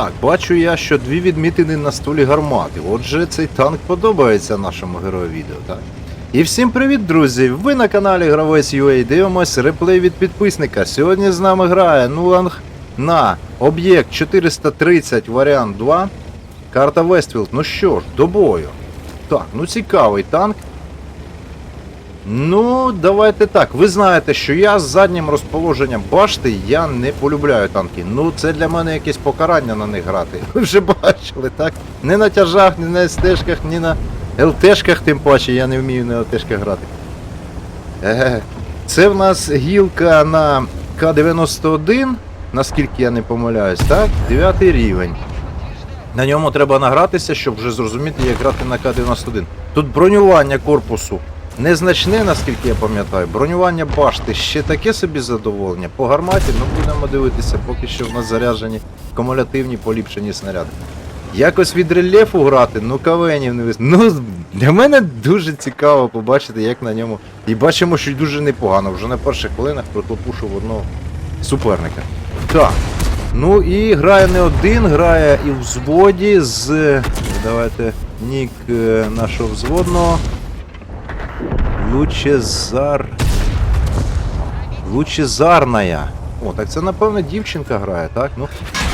Так, бачу я, що дві відмітини на столі гармати. Отже, цей танк подобається нашому герою відео, так? І всім привіт, друзі! Ви на каналі Гравець UA дивимось реплей від підписника. Сьогодні з нами грає Нуланг на об'єкт 430 варіант 2. Карта Вестфілд. Ну що ж, до бою. Так, ну цікавий танк. Ну, давайте так. Ви знаєте, що я з заднім розположенням башти я не полюбляю танки. Ну, це для мене якесь покарання на них грати. Ви вже бачили, так? Не на тяжах, ні на СТшках, ні на ЛТшках, тим паче я не вмію на ЛТшках грати. Це в нас гілка на К-91, наскільки я не помиляюсь, так? 9 рівень. На ньому треба награтися, щоб вже зрозуміти, як грати на К-91. Тут бронювання корпусу незначне, наскільки я пам'ятаю. Бронювання башти ще таке собі задоволення. По гарматі, ну будемо дивитися, поки що в нас заряджені кумулятивні поліпшені снаряди. Якось від рельєфу грати, ну кавенів не вис... Ну, для мене дуже цікаво побачити, як на ньому. І бачимо, що дуже непогано. Вже на перших хвилинах прихлопушив одного суперника. Так. Ну і грає не один, грає і в взводі з. Давайте нік е, нашого взводного. Лучезар. Лучезарная. О, так це напевно дівчинка грає, так? Ну,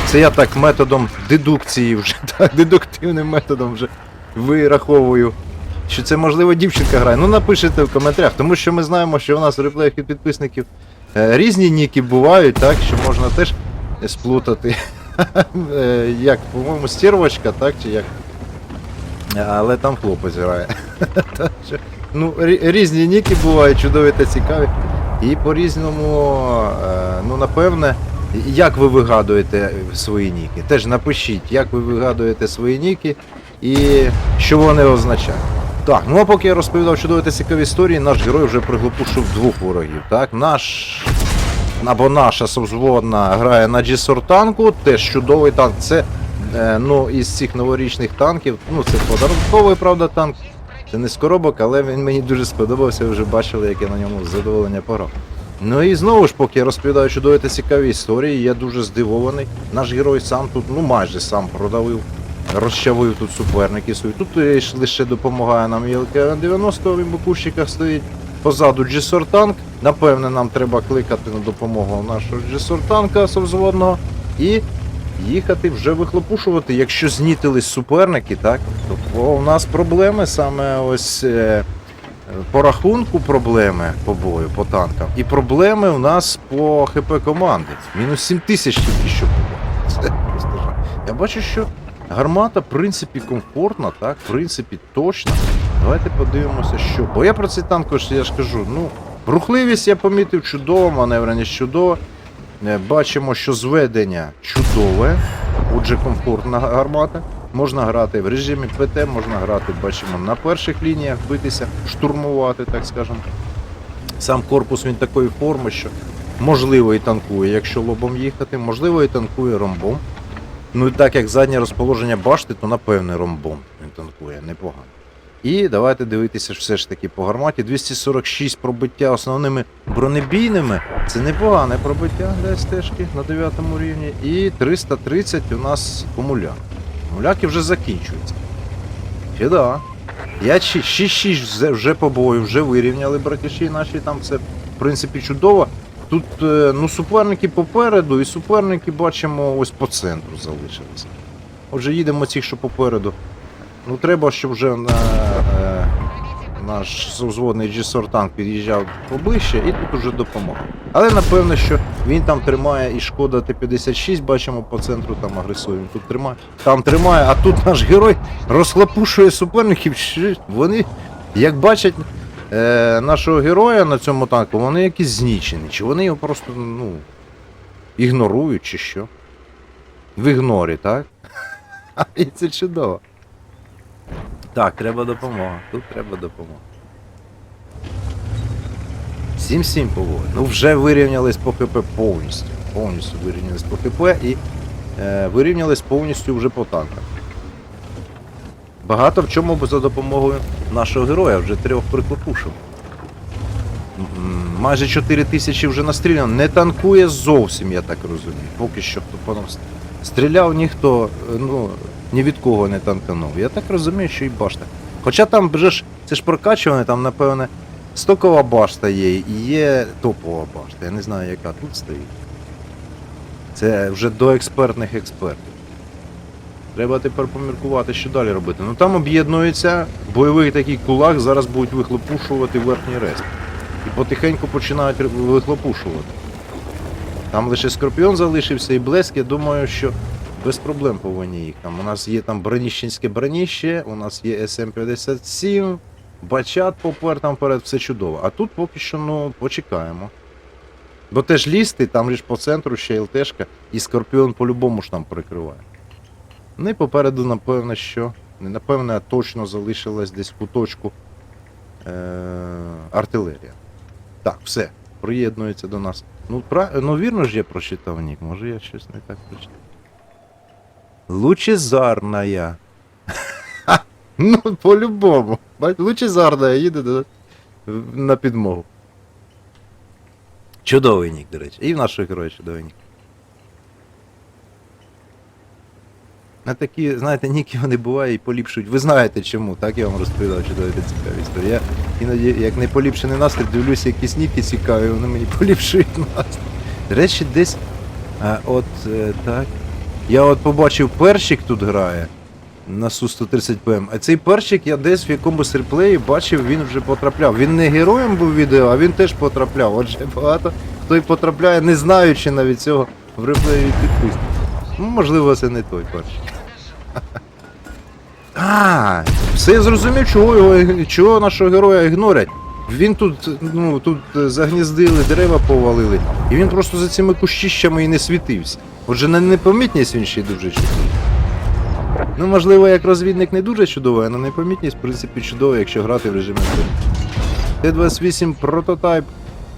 це я так методом дедукції вже, так, дедуктивним методом вже вираховую. Що це можливо дівчинка грає. Ну напишіть в коментарях, тому що ми знаємо, що у нас в реплеях від підписників е, різні ніки бувають, так, що можна теж сплутати. Е, як, по-моєму, стервочка, так, чи як? Але там хлопець грає. Ну, різні ніки бувають, чудові та цікаві. І по-різному, е, ну напевне, як ви вигадуєте свої ніки? Теж напишіть, як ви вигадуєте свої ніки і що вони означають. Так, ну а поки я розповідав чудові та цікаві історії, наш герой вже приглупушив двох ворогів. Так, наш або наша совзводна грає на G-Sor танку, теж чудовий танк. Це ну, із цих новорічних танків, ну це подарунковий, правда, танк. Це не з коробок, але він мені дуже сподобався, ви вже бачили, як я на ньому задоволення пограв. Ну і знову ж, поки я розповідаю чудові та цікаві історії, я дуже здивований. Наш герой сам тут, ну майже сам продавив, розчавив тут суперників свої. Тут е, лише допомагає нам ЄЛК-90, він в кущиках стоїть. Позаду G-Sor танк. Напевне, нам треба кликати на допомогу нашого G-Sor танка совзводного і їхати вже вихлопушувати. Якщо знітились суперники, так, то у нас проблеми саме ось е, по рахунку проблеми по бою, по танкам. І проблеми у нас по ХП команди. Мінус 7 тисяч тільки що було. Це просто жах. Я бачу, що гармата, в принципі, комфортна, так, в принципі, точна. Давайте подивимося, що. Бо я про цей танк, я ж кажу, ну, рухливість я помітив чудово, маневреність чудово. Е, Бачимо, що зведення чудове, отже, комфортна гармата. Можна грати в режимі ПТ, можна грати, бачимо, на перших лініях, битися, штурмувати, так скажемо. Сам корпус він такої форми, що можливо і танкує, якщо лобом їхати, можливо і танкує ромбом. Ну і так як заднє розположення башти, то напевне ромбом він танкує, непогано. І давайте дивитися все ж таки по гарматі. 246 пробиття основними бронебійними. Це непогане пробиття для СТшки на 9 рівні. І 330 у нас комуляк. Комуляки вже закінчуються. Чи да. Я 6-6 вже- по бою, вже вирівняли братіші наші, там все в принципі чудово. Тут е, ну, суперники попереду, і суперники бачимо ось по центру залишилися. Отже, їдемо ці, що попереду. Ну треба, щоб вже на, е, наш взводний G-Sor танк під'їжджав поближче і тут уже допомагав. Але напевно, що він там тримає і шкода Т-56, бачимо по центру там агресує. Він тут тримає, там тримає, а тут наш герой розхлопушує суперників. Вони, як бачать е, нашого героя на цьому танку, вони якісь знічені. Чи вони його просто ну, ігнорують, чи що? В ігнорі, так? І це чудово. Так, треба допомога. Тут треба допомога. 7-7 поволі. Ну вже вирівнялись по ХП повністю. Повністю вирівнялись по ХП і е, вирівнялись повністю вже по танках. Багато в чому за допомогою нашого героя, вже трьох приклопушив. М, Майже 4 тисячі вже настріляно. Не танкує зовсім, я так розумію. Поки що по нам Стріляв ніхто, е, ну, ні від кого не танканув. Я так розумію, що і башта. Хоча там вже ж, це ж прокачуване, там, напевне, стокова башта є і є топова башта. Я не знаю, яка тут стоїть. Це вже до експертних експертів. Треба тепер поміркувати, що далі робити. Ну там об'єднується бойовий такий кулак, зараз будуть вихлопушувати верхній рест. І потихеньку починають вихлопушувати. Там лише Скорпіон залишився і Блеск, я думаю, що без проблем повинні їх. Там у нас є там броніщенське броніще, у нас є СМ-57, Бачат попер там вперед, все чудово. А тут поки що, ну, почекаємо. Бо теж лісти, там ж по центру ще ЛТшка, і Скорпіон по-любому ж там прикриває. Ну і попереду, напевно, що. Не напевно, а точно залишилась десь куточку е- артилерія. Так, все, приєднується до нас. Ну, пра... ну вірно ж я прочитав нік, може я щось не так прочитав. Лучезарная. Ну, по-любому. Бать, Лучезарная їде на підмогу. Чудовий нік, до речі. І в наших героїв чудовий нік. На такі, знаєте, ніки вони бувають і поліпшують. Ви знаєте чому, так я вам розповідав чудові та цікаві історії. Я іноді, як не поліпшений настрій, дивлюся якісь ніки цікаві, вони мені поліпшують настрій. До речі, десь. А, от е, так. Я от побачив перчик тут грає на Су-130 ПМ, а цей перчик я десь в якомусь реплеї бачив, він вже потрапляв. Він не героєм був відео, а він теж потрапляв. Отже, багато хто й потрапляє, не знаючи навіть цього в реплеї підписник. Ну, можливо, це не той перчик. А, все зрозумів, чого його чого нашого героя ігнорять. Він тут, ну, тут е, загніздили, дерева повалили, і він просто за цими кущищами і не світився. Отже, на непомітність він ще й дуже чудовий. Ну, можливо, як розвідник не дуже чудовий, а на непомітність, в принципі, чудово, якщо грати в режимі бою. Т-28 прототайп,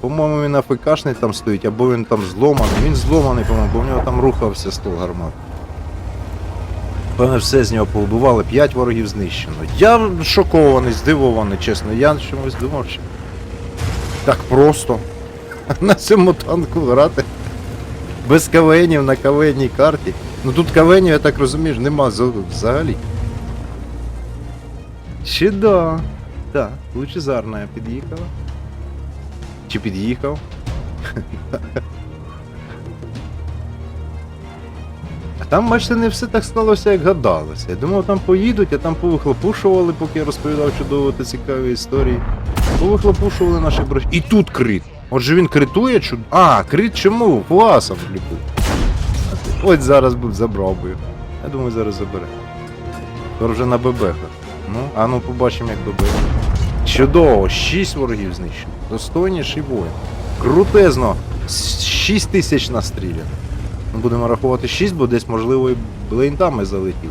по-моєму, він АФКшний там стоїть, або він там зломаний. Він зломаний, по-моєму, бо в нього там рухався стол гармат. Певне, все з нього повбивали, 5 ворогів знищено. Я шокований, здивований, чесно. Я чомусь думав, що так просто на цьому танку грати. Без кавенів на кавенній карті. Ну тут кавенів, я так розумію, нема взагалі. Чи да. Так, лучезарна під'їхала. Чи під'їхав? А там, бачите, не все так сталося, як гадалося. Я думав, там поїдуть, а там повихлопушували, поки я розповідав чудово та цікаві історії. Повихлопушували наші броші. І тут крит. Отже він критує чуд. А, крит чому? Фуасом лікує. Ось зараз був забрав би. Я думаю, зараз забере. Тепер вже на бебехах. Ну, а ну побачимо, як бебех. Чудово, 6 ворогів знищено. Достойніший воїн. Крутезно. 6 тисяч настріляно. Ми будемо рахувати 6, бо десь, можливо, і блейнтами залетів.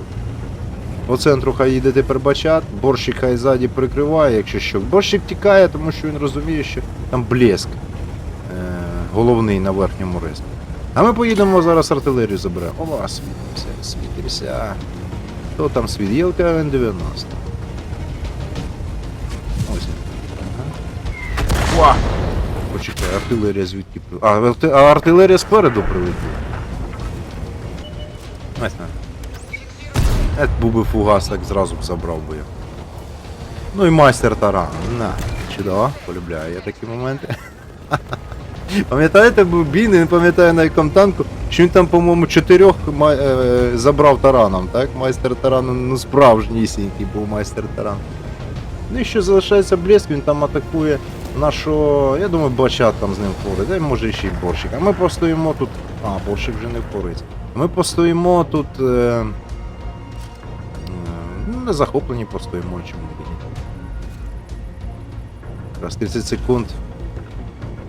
По центру хай їде тепер бачат, борщик хай ззаді прикриває, якщо що. Борщик тікає, тому що він розуміє, що там блеск е- головний на верхньому респі. А ми поїдемо зараз артилерію заберемо. Ова, світимося, світимося. Хто там світ? Є ЛКВН 90. Ось. Ага. Почекай, артилерія звідки а артилерія спереду прилетіла. Ось на. Ет був би фугас, так зразу б забрав би його. Ну і майстер таран. На. Чудово, полюбляю я такі моменти. Пам'ятаєте, був бій, не пам'ятаю на якому танку, що він там, по-моєму, чотирьох е, забрав тараном, так? Майстер таран, ну справжнісінький був майстер таран. Ну і що залишається блеск, він там атакує нашого. Я думаю, бачат там з ним впорить, дай може ще й борщик. А ми постоїмо тут. А, борщик вже не впориться. Ми постоїмо тут. Е... е, Ну, на захопленні постоїмо, чому. Якраз 30 секунд.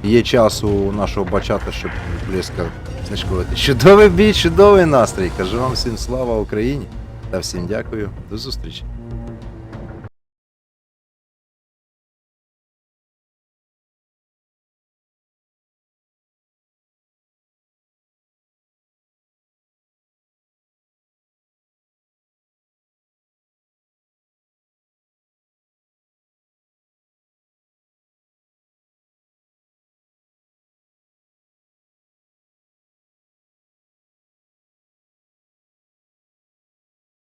Є часу у нашого бачата, щоб близько знешкодити. Чудовий бій, чудовий настрій. Кажу вам всім слава Україні та всім дякую. До зустрічі.